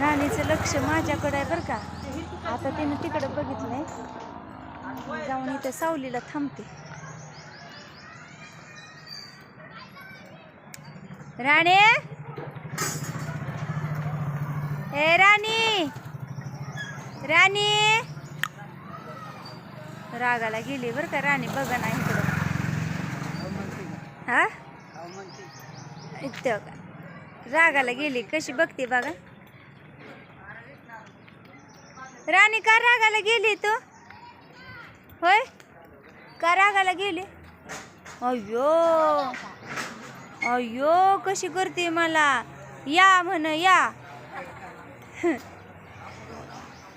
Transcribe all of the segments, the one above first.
राणीचं लक्ष माझ्याकडे आहे बरं का. आता तिनं तिकडं बघितलंय. जाऊन इथं सावलीला थांबते. राणे! ए राणी! राणी! रागाला गेली बरं का राणी बघा ना इकडं. हा? इथं का रागाला गेली कशी बघते बघा. राणी का रागाला गेली तू? होय? का रागाला गेली? अयो अयो कशी करते मला? या म्हण या.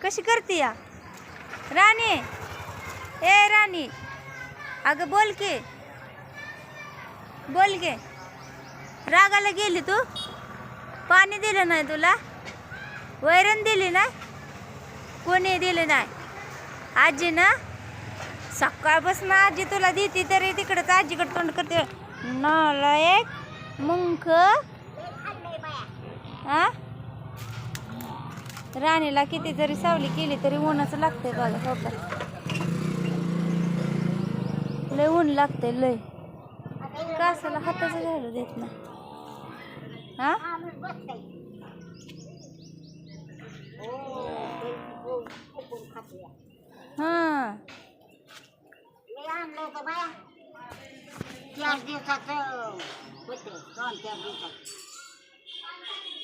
कशी करते या? राणी. ए राणी. अगं बोल की. बोल की. रागाला गेली तू? पाणी दिलं नाही तुला? वैरण दिली नाही कोणी दिलं नाही. आजी ना सकाळपासून आजी तुला देते तरी तिकडंच आजीकडे तोंड करते. नालायक मुंख हा राणीला किती जरी सावली केली तरी ऊनच लागते बघा हो का? लय ऊन लागते लय. कासाला हाताचं झालं देत ना हा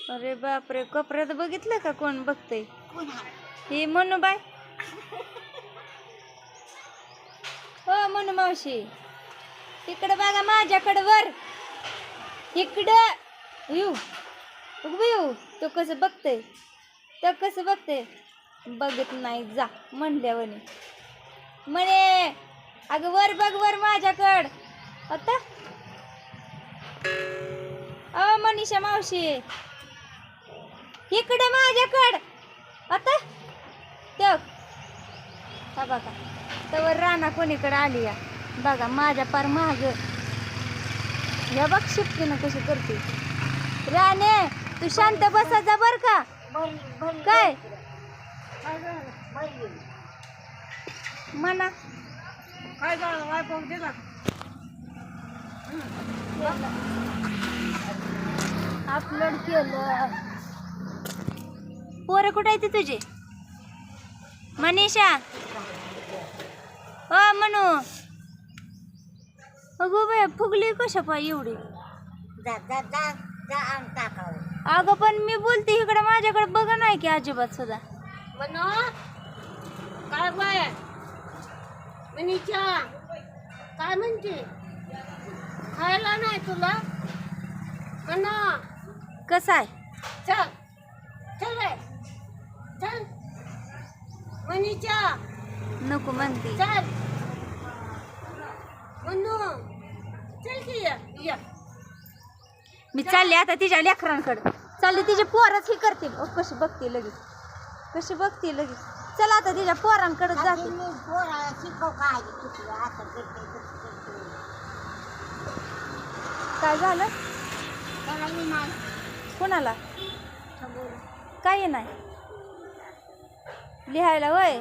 अरे बापरे कपड्यात बघितलं का कोण बघतय? हे? म्हणू बाय. हो म्हणू मावशी. इकडं बघा माझ्याकडं वर. इकडं. येऊ येऊ तो कसं बघतय? तो कसं बघते बघत नाही जा म्हणल्यावानी म्हणे अगं वर बघ वर माझ्याकड. आता? अ मनीषा मावशी. इकडे माझ्याकड. आता? ठेव हा बघा. तर राणा कोणीकडे आली या? बघा माझ्या पार महाग या बघ शिफ्टीनं कशी करते. राणे तू शांत बसायचा बर का. काय? म्हणा. काय झालं अपलोड केलं. पोरं कुठं आहे ते तुझे? मनीषा? हो म्हणू अगो बाय फुगली कशा पाय एवढी? जा जा जा जा टाकावं अगं पण मी बोलते इकडे माझ्याकडे बघ नाही की अजिबात सुद्धा. मनो काय बाय? मनीषा काय म्हणते? खायला नाही तुला? मनो. कसं आहे? चल चल चल मनीषा. नको म्हणते. चल. मनो. चल की ये ये. मी चालले आता तिच्या लेकरांकडे. चालली तिचे पोरच ही करतील. ओ, कशी बघते लगेच. कशी बघते लगेच. चला आता तिच्या पोरांकडे जाते. मी पोराला शिकव काय किती असं करते तसं करते. काय झालं? त्याला मी नाही कोणाला? समोर काय नाही? लिहायला वय?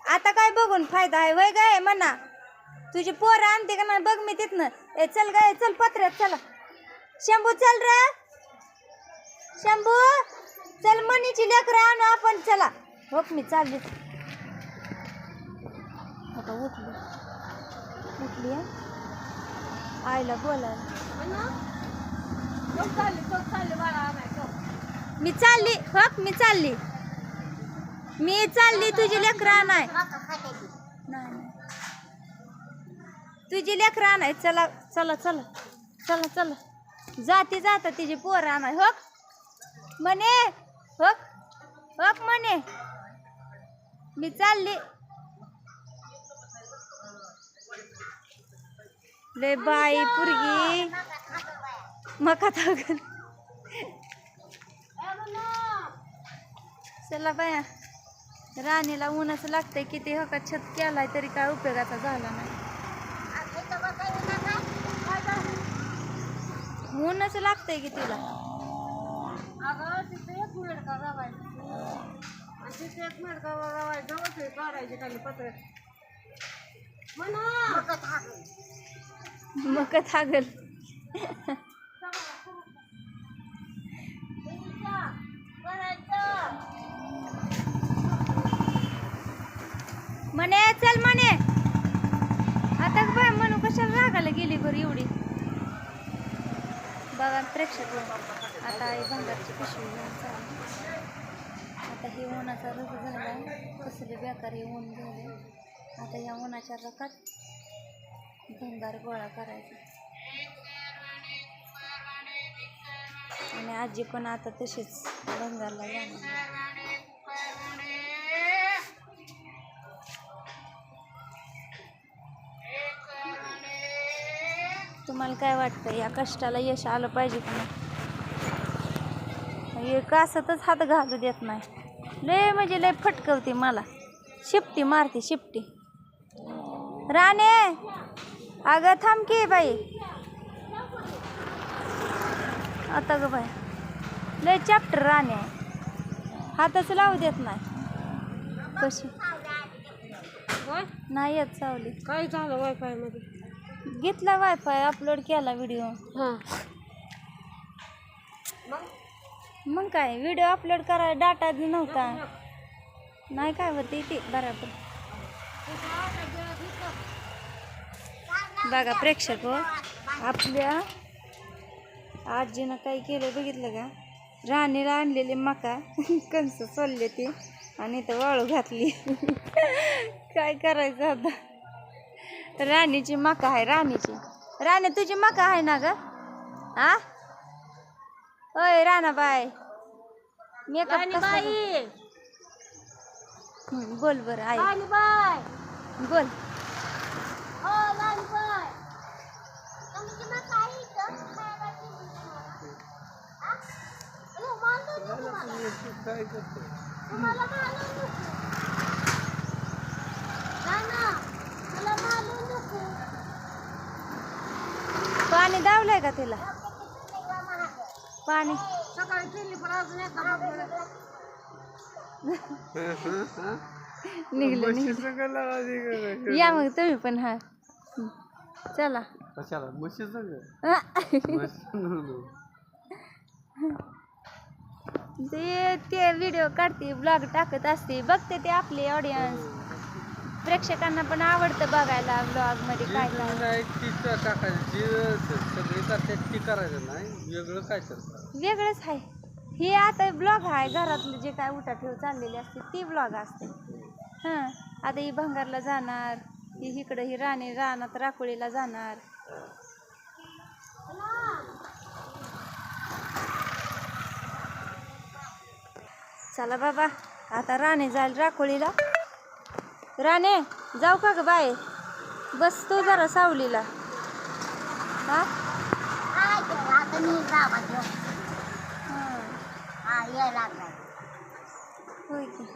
आता काय बघून फायदा आहे? वय काय म्हणा? तुझी पोरं आणते का ना बघ मी तिथनं. ए चल गाय चल पत्र्यात चला. शंभू चल र. शंभू चल मनीची लेकरं आणू आपण चला. हो मी चालली. आता उठली. उठली हं? आईला बोलायला. मी चालली हो मी चालली. मी चालली तुझी लेकरं नाही तुझी लेकरं आणाय. चला चला चला चला चला. जाते जाता तिची पोरं आणाय. हो म्हणे हो हो म्हणे. मी चालली. ले बाई पुरगी. मका तागल. चला बाया राणीला ऊनच लागतंय किती हो का? छत केलाय तरी काय उपयोगाचा झाला नाही. ऊनच लागतंय की तिला. अगं तिथे कशाला गेली बरं एवढी. बघा प्रेक्षक आता आई भंगारची पिशवी घेऊन चालली. आता हे उन्हाचा रस झाला कसले बेकार हे ऊन झाले आता या उन्हाच्या रकात भंगार गोळा करायचा. आणि आजी पण आता तशीच भंगारला जाणार. तुम्हाला काय वाटतं या कष्टाला यश आलं पाहिजे का नाही? कासातच हात घालू देत नाही. लय म्हणजे लय फटकवते मला. शिपटी मारते शिपटी. राणे! अगं थांब की बाई. आता ग बाई. लय चॅप्टर राणे. हातच लावू देत नाही. कशी? नाही येत सावली काय झालं वायफायमध्ये घेतला वायफाय अपलोड केला व्हिडिओ हां. मग काय व्हिडिओ अपलोड करायला डाटा नव्हता. नाही काय होते ते बरोबर. बघा प्रेक्षक हो आपल्या आजीनं काय केलं बघितलं का? राणीला आणलेली मका कंस सोलले ते आणि इथं वाळू घातली. काय करायचं आता? राणीची मका आहे राणीची. राणी तुझी मका आहे ना ग? आ? ओय राणाबाई. मेकअप बाई हं, बोल बरं आई. लाली बाय बोल. हो लाली बाय तुमची मग काही इथं खायला ठेवली तुम्हाला? आ? अरे, मानलं ना तुम्हाला? तुम्हाला मानलं नको. ना, ना, मला मानलं नको. पाणी दावलंय का तिला? पाणी. सकाळी अजून. निघलं निघलं. या मग तुम्ही पण हा. चला. कशाला? ते व्हिडिओ काढते ब्लॉग टाकत असते. बघते ते आपले ऑडियन्स प्रेक्षकांना पण आवडतं बघायला ब्लॉगमध्ये काय काय. नाही ती टाकायची. जी सगळी करते ती करायचं नाही. वेगळं काय तर. वेगळंच आहे. हे आता ब्लॉग आहे घरातले जे काय उठा ठेव चाललेली असते ती ब्लॉग असते. हां आता ही भंगारला जाणार ही इकडं ही राणी रानात राकोळीला जाणार. चला बाबा आता राणे जाईल राकोळीला. राणे जाऊ का ग बाय बस तू जरा सावलीला. हा? काय आता मी होय की.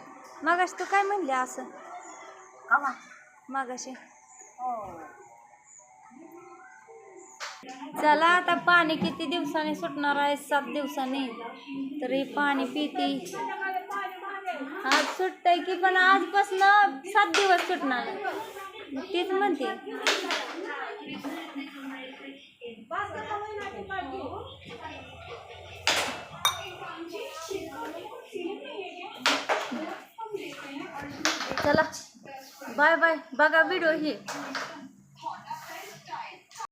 मगाशी तू काय म्हणली असं? मागाशी. मगाशी हो. चला आता पाणी किती दिवसांनी सुटणार आहे? सात दिवसांनी. तरी पाणी पिती. आज सुटतंय की पण आजपासून सात दिवस सुटणार तीच म्हणते. चला बाय बाय. बघा व्हिडिओ ही.